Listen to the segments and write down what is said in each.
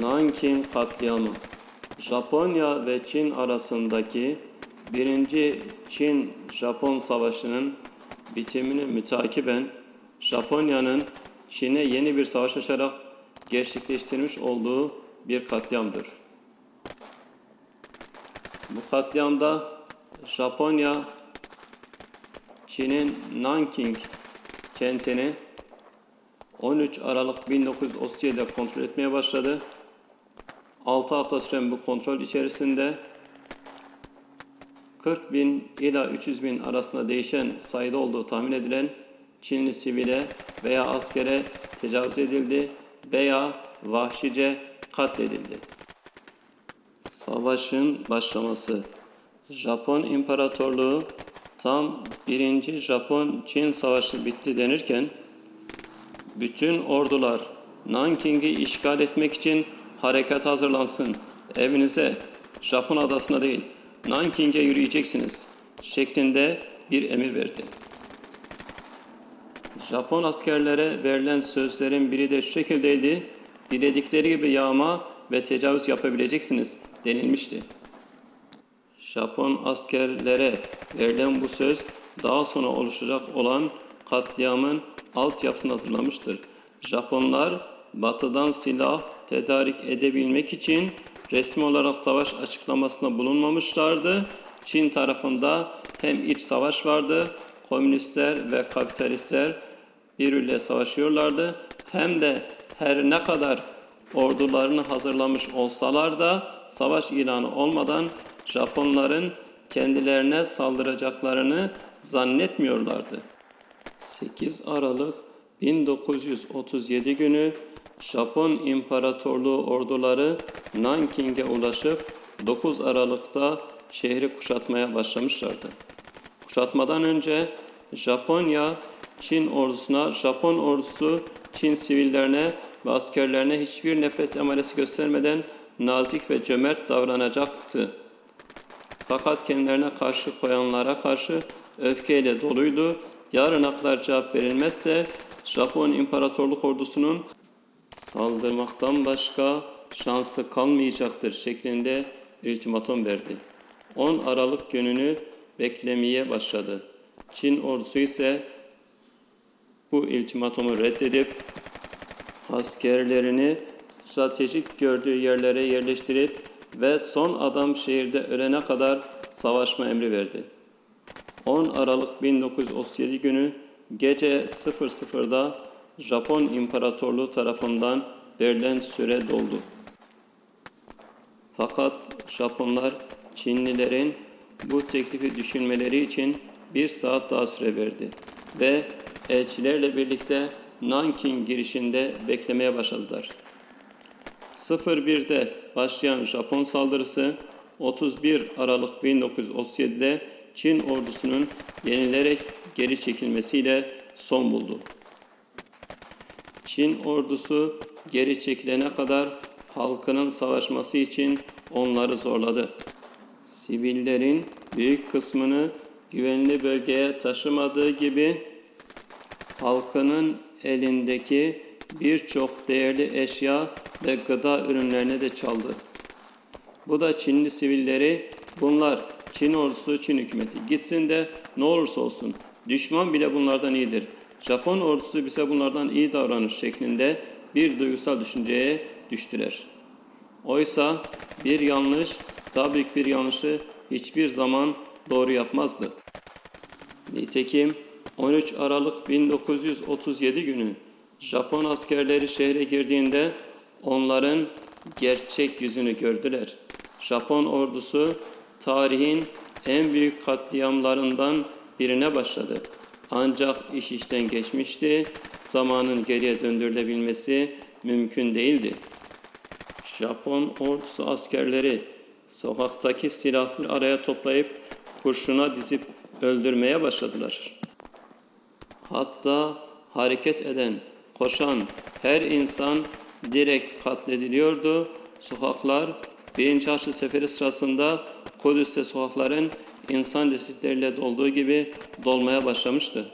Nanking katliamı Japonya ve Çin arasındaki birinci Çin-Japon savaşının bitimini mütakiben Japonya'nın Çin'e yeni bir savaş açarak gerçekleştirmiş olduğu bir katliamdır. Bu katliamda Japonya Çin'in Nanking kentini 13 Aralık 1937'de kontrol etmeye başladı. 6 hafta süren bu kontrol içerisinde 40 bin ila 300 bin arasında değişen sayıda olduğu tahmin edilen Çinli sivile veya askere tecavüz edildi veya vahşice katledildi. Savaşın başlaması Japon İmparatorluğu tam 1. Japon-Çin Savaşı bitti denirken bütün ordular Nanking'i işgal etmek için harekat hazırlansın. Evinize, Japon adasına değil, Nanking'e yürüyeceksiniz şeklinde bir emir verdi. Japon askerlere verilen sözlerin biri de şu şekildeydi. Diledikleri gibi yağma ve tecavüz yapabileceksiniz denilmişti. Japon askerlere verilen bu söz daha sonra oluşacak olan katliamın altyapısını hazırlamıştır. Japonlar batıdan silah tedarik edebilmek için resmi olarak savaş açıklamasında bulunmamışlardı. Çin tarafında hem iç savaş vardı, komünistler ve kapitalistler birbiriyle savaşıyorlardı. Hem de her ne kadar ordularını hazırlamış olsalar da savaş ilanı olmadan Japonların kendilerine saldıracaklarını zannetmiyorlardı. 8 Aralık 1937 günü Japon İmparatorluğu orduları Nanking'e ulaşıp 9 Aralık'ta şehri kuşatmaya başlamışlardı. Kuşatmadan önce Japonya Çin ordusuna, Japon ordusu Çin sivillerine ve askerlerine hiçbir nefret emaresi göstermeden nazik ve cömert davranacaktı. Fakat kendilerine karşı koyanlara karşı öfkeyle doluydu. Yarın kadar cevap verilmezse Japon İmparatorluk ordusunun saldırmaktan başka şansı kalmayacaktır şeklinde ultimatum verdi. 10 Aralık gününü beklemeye başladı. Çin ordusu ise bu ultimatumu reddedip askerlerini stratejik gördüğü yerlere yerleştirip ve son adam şehirde ölene kadar savaşma emri verdi. 10 Aralık 1937 günü gece 00'da Japon İmparatorluğu tarafından verilen süre doldu. Fakat Japonlar Çinlilerin bu teklifi düşünmeleri için bir saat daha süre verdi ve elçilerle birlikte Nanking girişinde beklemeye başladılar. 01'de başlayan Japon saldırısı 31 Aralık 1937'de Çin ordusunun yenilerek geri çekilmesiyle son buldu. Çin ordusu geri çekilene kadar halkının savaşması için onları zorladı. Sivillerin büyük kısmını güvenli bölgeye taşımadığı gibi halkının elindeki birçok değerli eşya ve gıda ürünlerini de çaldı. Bu da Çinli sivilleri bunlar Çin ordusu, Çin hükümeti gitsin de ne olursa olsun düşman bile bunlardan iyidir. Japon ordusu bize bunlardan iyi davranır şeklinde bir duygusal düşünceye düştüler. Oysa bir yanlış daha büyük bir yanlışı hiçbir zaman doğru yapmazdı. Nitekim 13 Aralık 1937 günü Japon askerleri şehre girdiğinde onların gerçek yüzünü gördüler. Japon ordusu tarihin en büyük katliamlarından birine başladı. Ancak iş işten geçmişti, zamanın geriye döndürülebilmesi mümkün değildi. Japon ordusu askerleri sokaktaki silahsız araya toplayıp kurşuna dizip öldürmeye başladılar. Hatta hareket eden, koşan her insan direkt katlediliyordu. Sokaklar birinci Haçlı Seferi sırasında Kudüs'te sokakların insan cesetleriyle dolduğu gibi dolmaya başlamıştı.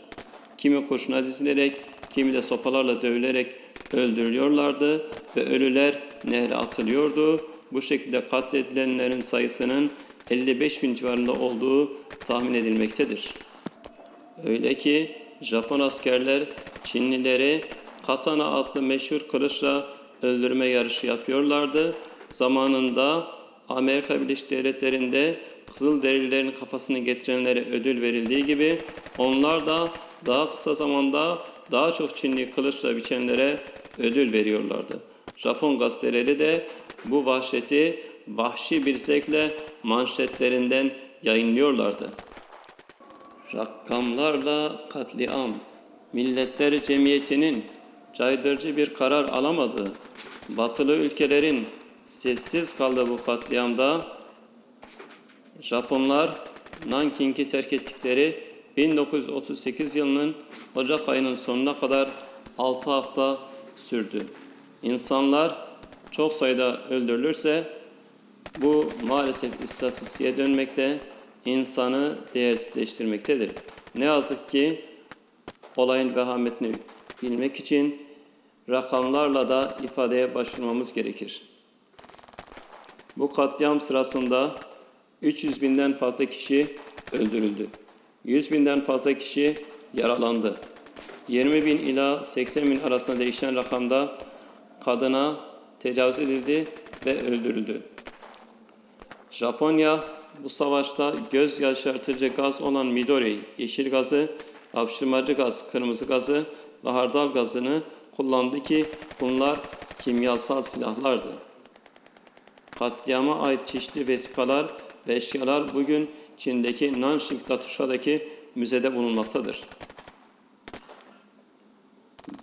Kimi kurşuna dizilerek, kimi de sopalarla dövülerek öldürülüyorlardı ve ölüler nehre atılıyordu. Bu şekilde katledilenlerin sayısının 55 bin civarında olduğu tahmin edilmektedir. Öyle ki Japon askerler Çinlileri katana adlı meşhur kılıçla öldürme yarışı yapıyorlardı. Zamanında Amerika Birleşik Devletleri'nde Kızılderililerin kafasını getirenlere ödül verildiği gibi onlar da daha kısa zamanda daha çok Çinli kılıçla biçenlere ödül veriyorlardı. Japon gazeteleri de bu vahşeti vahşi bir zevkle manşetlerinden yayınlıyorlardı. Rakamlarla katliam, Milletler Cemiyeti'nin caydırıcı bir karar alamadığı, batılı ülkelerin sessiz kaldığı bu katliamda Japonlar Nanking'i terk ettikleri 1938 yılının Ocak ayının sonuna kadar 6 hafta sürdü. İnsanlar çok sayıda öldürülürse bu maalesef istatistiğe dönmekte, insanı değersizleştirmektedir. Ne yazık ki olayın vehametini bilmek için rakamlarla da ifadeye başvurmamız gerekir. Bu katliam sırasında 300 binden fazla kişi öldürüldü. 100 binden fazla kişi yaralandı. 20 bin ila 80 bin arasında değişen rakamda kadına tecavüz edildi ve öldürüldü. Japonya bu savaşta göz yaşartıcı gaz olan Midori, yeşil gazı, hapşırmacı gaz, kırmızı gazı ve hardal gazını kullandı ki bunlar kimyasal silahlardı. Katliama ait çeşitli vesikalar ve eşyalar bugün Çin'deki Nanjing Latuşa'daki müzede bulunmaktadır.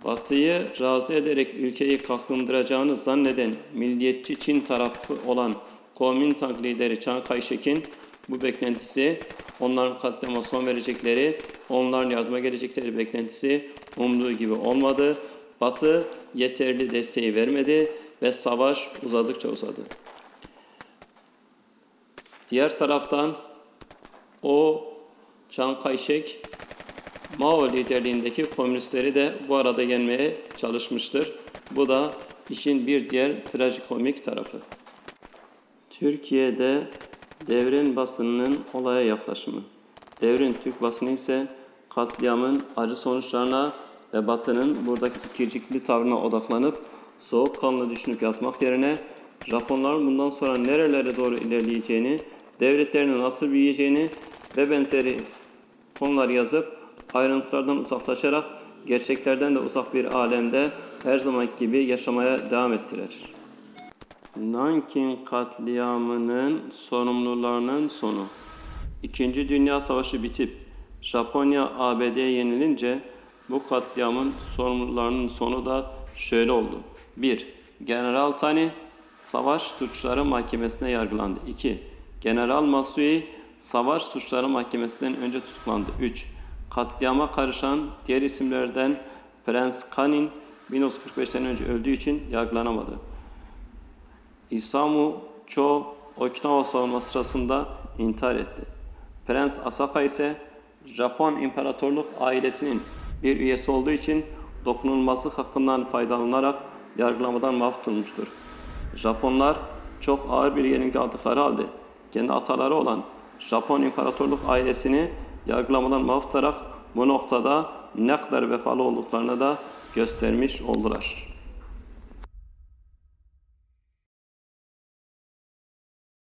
Batı'yı razı ederek ülkeyi kalkındıracağını zanneden milliyetçi Çin tarafı olan Kuomintang lideri Chiang Kai-shek'in bu beklentisi, onların katliama son verecekleri, onların yardıma gelecekleri beklentisi umduğu gibi olmadı. Batı yeterli desteği vermedi ve savaş uzadıkça uzadı. Diğer taraftan o Chiang Kai-shek Mao liderliğindeki komünistleri de bu arada yenmeye çalışmıştır. Bu da işin bir diğer trajikomik tarafı. Türkiye'de devrin basınının olaya yaklaşımı. Devrin Türk basını ise katliamın acı sonuçlarına ve Batı'nın buradaki kircikli tavrına odaklanıp soğukkanlı düşünüp yazmak yerine Japonların bundan sonra nerelere doğru ilerleyeceğini, devletlerinin nasıl büyüyeceğini ve benzeri konular yazıp ayrıntılardan uzaklaşarak gerçeklerden de uzak bir alemde her zaman gibi yaşamaya devam ettiler. Nanking katliamının sorumlularının sonu. İkinci Dünya Savaşı bitip Japonya ABD'ye yenilince bu katliamın sorumlularının sonu da şöyle oldu. 1. General Tani Savaş Suçları Mahkemesi'ne yargılandı. 2. General Masui Savaş Suçları Mahkemesi'nden önce tutuklandı. 3. Katliama karışan diğer isimlerden Prens Kanin 1945'ten önce öldüğü için yargılanamadı. Isamu Cho Okinawa savunma sırasında intihar etti. Prens Asaka ise Japon İmparatorluk ailesinin bir üyesi olduğu için dokunulmazlık hakkından faydalanarak yargılamadan mahv tutulmuştur. Japonlar çok ağır bir yenilgi aldıkları halde kendi ataları olan Japon İmparatorluk ailesini yargılamadan mahv tutarak bu noktada ne kadar vefalı olduklarını da göstermiş oldular.